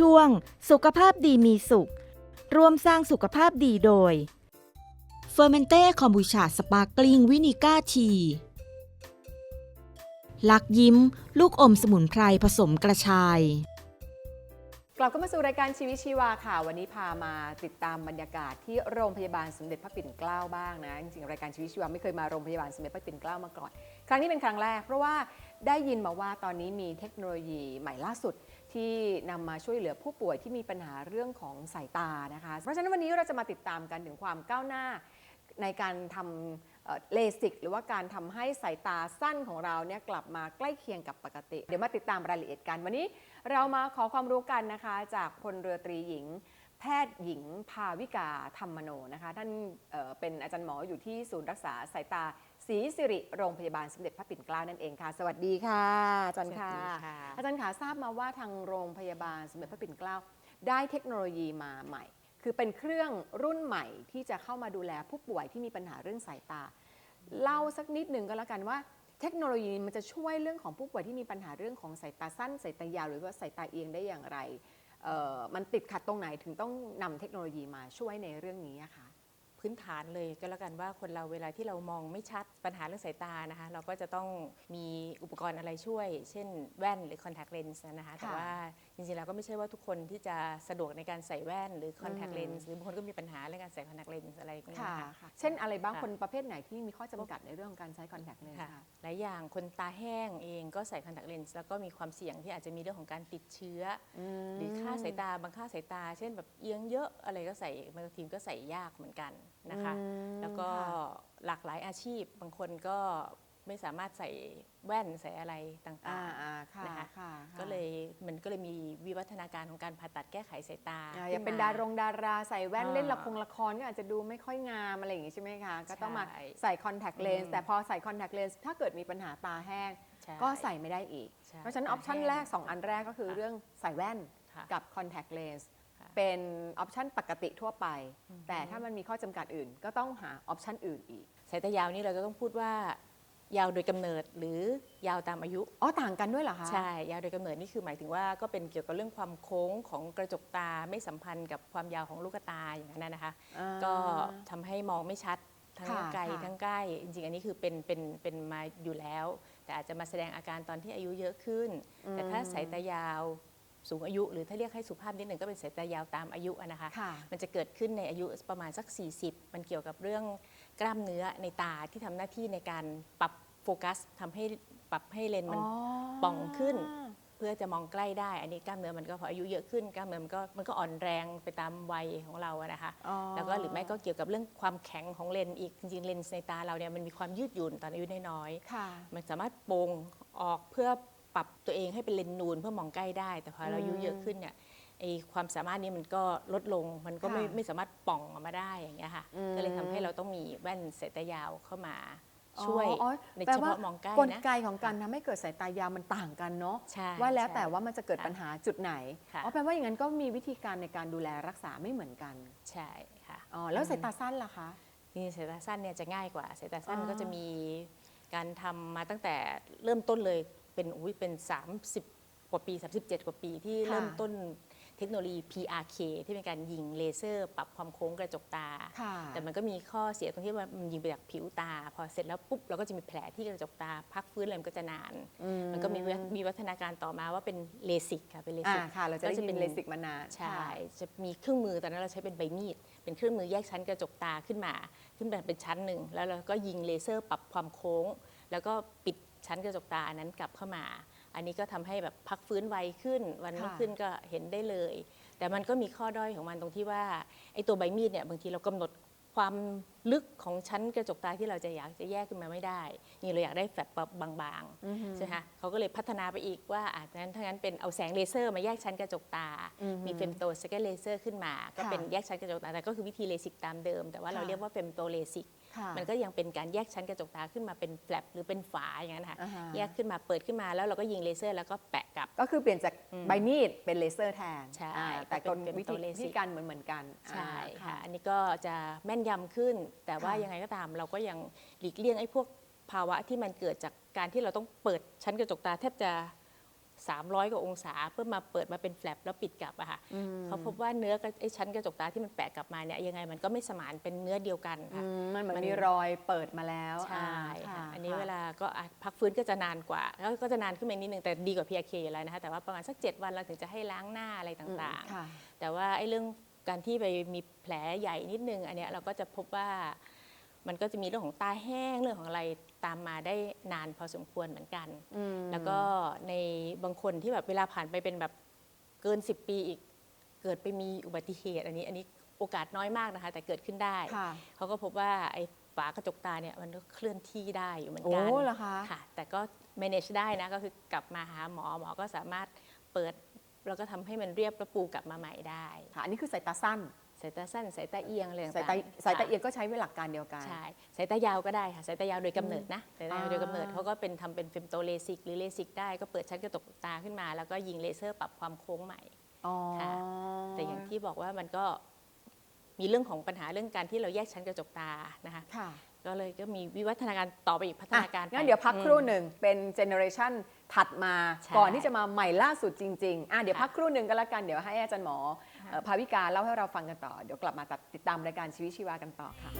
ช่วง สุขภาพดีมีสุข ร่วมสร้างสุขภาพดีโดยเฟอร์เมนเต้คอมบูชาสปาร์กลิงวินิก้าทีลักยิ้ม ลูกอมสมุนไพรผสมกระชายกลับเข้ามาสู่รายการชีวิตชีวาค่ะ วันนี้พามาติดตามบรรยากาศที่โรงพยาบาลสมเด็จพระปิ่นเกล้าบ้างนะจริงๆรายการชีวิตชีวาไม่เคยมาโรงพยาบาลสมเด็จพระปิ่นเกล้ามาก่อน ครั้งนี้เป็นครั้งแรก เพราะว่าได้ยินมาว่าตอนนี้มีเทคโนโลยีใหม่ล่าสุด ที่นำมาช่วยเหลือผู้ป่วยที่มีปัญหาเรื่องของสายตานะคะ เพราะฉะนั้นวันนี้เราจะมาติดตามกันถึงความก้าวหน้าในการทำเลสิกหรือว่าการทำให้สายตาสั้นของเราเนี่ยกลับมาใกล้เคียงกับปกติ เดี๋ยวมาติดตามรายละเอียดกัน วันนี้เรามาขอความรู้กันนะคะ จากพลเรือตรีหญิง แพทย์หญิงภาวิกาธรรมโนนะคะ ท่านเเป็นอาจารย์หมออยู่ที่ศูนย์รักษาสายตา ศรีสิริโรงพยาบาลสมเด็จพระปิ่นเกล้านั่นเองค่ะ สวัสดีค่ะอาจารย์ค่ะสวัสดีค่ะอาจารย์ขาทราบมาว่าทางโรงพยาบาลสมเด็จพระปิ่นเกล้าได้เทคโนโลยีมาใหม่ คือเป็นเครื่องรุ่นใหม่ที่จะเข้ามาดูแลผู้ป่วยที่มีปัญหาเรื่องสายตา เล่าสักนิดหนึ่งก็แล้วกันว่า เทคโนโลยีมันจะช่วยเรื่องของผู้ป่วยที่มีปัญหาเรื่องของสายตาสั้นสายตายาวหรือว่าสายตาเอียงได้อย่างไรเอ่อมันติดขัดตรงไหนถึงต้องนำเทคโนโลยีมาช่วยในเรื่องนี้อะคะ พื้นฐานเลยก็แล้วกันว่าคนเราเวลาที่เรามองไม่ชัดปัญหาเรื่องสายตานะคะ เราก็จะต้องมีอุปกรณ์อะไรช่วย เช่นแว่นหรือคอนแทคเลนส์นะคะ แต่ว่าจ ริงๆแล้วก็ไม่ใช่ว่าทุกคนที่จะสะดวกในการใส่แว่นหรือ contact อืม lens หรือบางคนก็มีปัญหาเรื่องการใส่ contact lens อะไรอย่างเงี้ยค่ะ นะคะ เช่นอะไรบ้างค่ะ คนประเภทไหนที่มีข้อจำกัดในเรื่องของการใช้คอนแทคเลนส์ค่ะค่ะหลายอย่างคนตาแห้งเองก็ใส่ contact lens แล้วก็มีความเสี่ยงที่อาจจะมีเรื่องของการติดเชื้อหรือค่าสายตาบางค่าสายตา เช่นแบบเอียงเยอะอะไรก็ใส่บางทีมก็ใส่ยากเหมือนกันนะคะอืมแล้วก็ค่ะหลากหลายอาชีพบางคนก็ ไม่สามารถใส่แว่นใส่อะไรต่าอ่างอ่าค่ะนะคะค่ะๆก็เลยมันก็เลยมีวิวัฒนาการของการผ่าตัดแก้ไขสายตาอ่าอย่าเป็นขึ้ดารงดาราใส่แว่นอ่าเล่นละครละครก็อาจจะดูไม่ค่อยงามอะไรอย่างงี้ใช่ไหมคะ ก็ต้องมาใช่ใส่คอนแทคเลนอืส์มแต่พอใส่คอนแทคเลนส์ถ้าเกิดมีปัญหาตาแห้งใช่ก็ใส่ไม่ได้อีกใช่เพราะฉะนั้นอตาอปชันห้งแรก 2 อันแรกก็คือค่ะเรื่องใส่แว่นค่ะกับคอนแทคเลนส์ค่ะเป็นออปชันปกติทั่วไปอือฮึแต่ถ้ามันมีข้อจำกัดอื่น ก็ต้องหาออปชันอื่นอีกสายตายาวนี่เราจะต้องพูดว่า ยาวโดยกำเนิดหรือยาวตามอายุ อ๋อ ต่างกันด้วยเหรอคะ ใช่ ยาวโดยกำเนิดนี่คือหมายถึงว่าก็เป็นเกี่ยวกับเรื่องความโค้งของกระจกตาไม่สัมพันธ์กับความยาวของลูกตาอย่างนั้นนะคะอ่าก็ทำให้มองไม่ชัดทั้งค่ะไกลค่ะทั้งใกล้ จริงๆ อันนี้คือเป็นเป็นเป็นมาอยู่แล้ว แต่อาจจะมาแสดงอาการตอนที่อายุเยอะขึ้น แต่ถ้าสายตายาว สูงอายุหรือถ้าเรียกให้สุภาพนิดหนึ่งก็เป็นสายตายาวตามอายุอะนะคะค่ะมันจะเกิดขึ้นในอายุประมาณสัก 40 มันเกี่ยวกับเรื่องกล้ามเนื้อในตาที่ทำหน้าที่ในการปรับโฟกัสทำให้ปรับให้เลนส์มันป่องขึ้น เพื่อจะมองใกล้ได้ อันนี้กล้ามเนื้อมันก็พออายุเยอะขึ้นกล้ามเนื้อมันก็มันก็อ่อนแรงไปตามวัยของเราอะนะคะอ๋อแล้วก็หรือไม่ก็เกี่ยวกับเรื่องความแข็งของเลนส์อีกจริงๆเลนส์ในตาเราเนี่ยมันมีความยืดหยุ่นตอนอายุน้อยค่ะๆมันสามารถโปร่งออกเพื่อ ปรับตัวเองให้เป็นเลนส์นูนเพื่อมองใกล้ได้ แต่พอเราอายุเยอะขึ้นเนี่ยไอความสามารถนี้มันก็ลดลงมันก็ไม่ค่ะไม่สามารถป่องออกมาได้อย่างเงี้ยค่ะ อืม ก็เลยทำให้เราต้องมีแว่นสายตายาวเข้ามาช่วยอ๋อในแปลเฉว่าพาะมองใกล้กลนะไกของการทำให้เกิดสายตายาวมันต่างกันเนาะใช่ว่าแล้วใช่ แต่ว่ามันจะเกิดค่ะปัญหาจุดไหนค่ะ อ๋อแปลว่าอย่างนั้นก็มีวิธีการในการดูแลรักษาไม่เหมือนกันใช่ค่ะ อ๋อแล้วสายตาสั้นล่ะคะ นี่สายตาสั้นเนี่ยจะง่ายกว่าสายตาสั้นอ๋อก็จะมีการทำมาตั้งแต่เริ่มต้นเลย เป็นอุ้ยเป็น 30 กว่าปี 37 กว่าปีที่เริ่มต้นเทคโนโลยี PRK ที่เป็นการยิงเลเซอร์ ปรับความโค้งกระจกตาค่ะแต่มันก็มีข้อเสียตรงที่ว่ามันยิงไปจากผิวตา พอเสร็จแล้วปุ๊บเราก็จะมีแผลที่กระจกตา พักฟื้นอะไรมันก็จะนาน มันก็มีวิมีวัฒนาการต่อมาว่าเป็นเลสิกค่ะเป็นเลอ่าสิกค่ะเราจะได้ก็จะยิเป็นนเลสิกมานานใช่ค่ะจะมีเครื่องมือตอนนั้นเราใช้เป็นใบมีด เป็นเครื่องมือแยกชั้นกระจกตาขึ้นมา ขึ้นมาเป็นชั้นหนึ่งแล้วเราก็ยิงเลเซอร์ ปรับความโค้ง แล้วก็ปิด ชั้นกระจกตาอันนั้นกลับเข้ามา อันนี้ก็ทำให้แบบพักฟื้นไวขึ้น วันรุ่งค่ะขึ้นก็เห็นได้เลย แต่มันก็มีข้อด้อยของมันตรงที่ว่าไอ้ตัวใบมีดเนี่ยบางทีเรากำหนดความลึกของชั้นกระจกตาที่เราจะอยากจะแยกขึ้นมาไม่ได้ นี่เราอยากได้แฟลตบางๆอือฮึใช่ไหมคะเขาก็เลยพัฒนาไปอีกว่าอาจจะนั้นถ้างั้นเป็นเอาแสงเลเซอร์มาแยกชั้นกระจกตาอือฮึมีเฟมโตสเกลเลเซอร์ขึ้นมา ก็ค่ะเป็นแยกชั้นกระจกตา แต่ก็คือวิธีเลสิกตามเดิม แต่ว่าเราค่ะเรียกว่าเฟมโตเลสิกค่ะ มันก็ยังเป็นการแยกชั้นกระจกตาขึ้นมาเป็นแฟลปหรือเป็นฝาอย่างนั้นค่ะอ่าฮะแยกขึ้นมาเปิดขึ้นมาแล้วเราก็ยิงเลเซอร์แล้วก็แปะกลับ ก็คือเปลี่ยนจากอืมใบมีดเป็นเลเซอร์แทนใช่อ่าแต่กลเป็นวิธีตัวเลสิกวิธีการเหมือนเหมือนๆกันใช่อ่าค่ะอันนี้ก็จะแม่นยำขึ้น แต่ว่าค่ะยังไงก็ตามเราก็ยังหลีกเลี่ยงไอ้พวกภาวะที่มันเกิดจากการที่เราต้องเปิดชั้นกระจกตาแทบจะ 300 กว่าองศา เพื่อมาเปิดมาเป็นแฟลปแล้วปิดกลับอะค่ะเขาพบว่าเนื้อกับไอ้ชั้นกระจกตาที่มันแปะกลับมาเนี่ยยังไงมันก็ไม่สมานเป็นเนื้อเดียวกันอืค่ะมมันเหมือนมันมีรอยเปิดมาแล้วใช่อ่าค่ะอันนี้เวลาก็อะพักฟื้นก็จะนานกว่าแล้วก็จะนานขึ้นมานิดนึงแต่ดีกว่า PRK อยู่แล้วนะคะแต่ว่าประมาณสัก 7 วันเราถึงจะให้ล้างหน้าอะไรอืมต่างค่ะๆแต่ว่าไอ้เรื่องการที่ไปมีแผลใหญ่นิดนึง อันเนี้ยเราก็จะพบว่า มันก็จะมีเรื่องของตาแห้งเรื่องของอะไรตามมาได้นานพอสมควรเหมือนกันอืมแล้วก็ในบางคนที่แบบเวลาผ่านไปเป็นแบบเกิน 10 ปีอีก เกิดไปมีอุบัติเหตุ อันนี้อันนี้โอกาสน้อยมากนะคะ แต่เกิดขึ้นได้ค่ะเขาก็พบว่าไอ้ฝากระจกตาเนี่ยมันก็เคลื่อนที่ได้อยู่เหมือนโอ้กันเหรอคะค่ะ แต่ก็ manage ได้นะ ก็คือกลับมาหาหมอหมอก็สามารถเปิด แล้วก็ทำให้มันเรียบแล้วปูกลับมาใหม่ได้ค่ะอันนี้คือสายตาสั้น สายตาสั้นสายตาเอียงอะไรต่างๆสายตาสายตาค่ะเอียงก็ใช้เวลาการเดียวกัน ใช่สายตายาวก็ได้ค่ะสายตายาวโดยกำเนิดนะสายตายาวโดยกำเนิดอ่าเขาก็เป็นทำเป็นเฟมโตเลสิกหรือเลสิกได้ก็เปิดชั้นกระจกตาขึ้นมา แล้วก็ยิงเลเซอร์ปรับความโค้งใหม่อ๋อค่ะแต่อย่างที่บอกว่ามันก็มีเรื่องของปัญหาเรื่องการที่เราแยกชั้นกระจกตานะคะค่ะก็เลยก็มีวิวัฒนาการต่อไปอีกพัฒนาการอะงั้นไปเดี๋ยวพักครู่อืมหนึ่งเป็นเจเนอเรชันถัดมาใช่ก่อนที่จะมาใหม่ล่าสุดจริงๆอะเดี๋ยวค่ะพักครู่หนึ่งก็แล้วกันเดี๋ยวให้อาจารย์หมอเอ่อ ภาวิกาเล่าให้เราฟังกันต่อ เดี๋ยวกลับมาติดตามรายการชีวิตชีวากันต่อค่ะ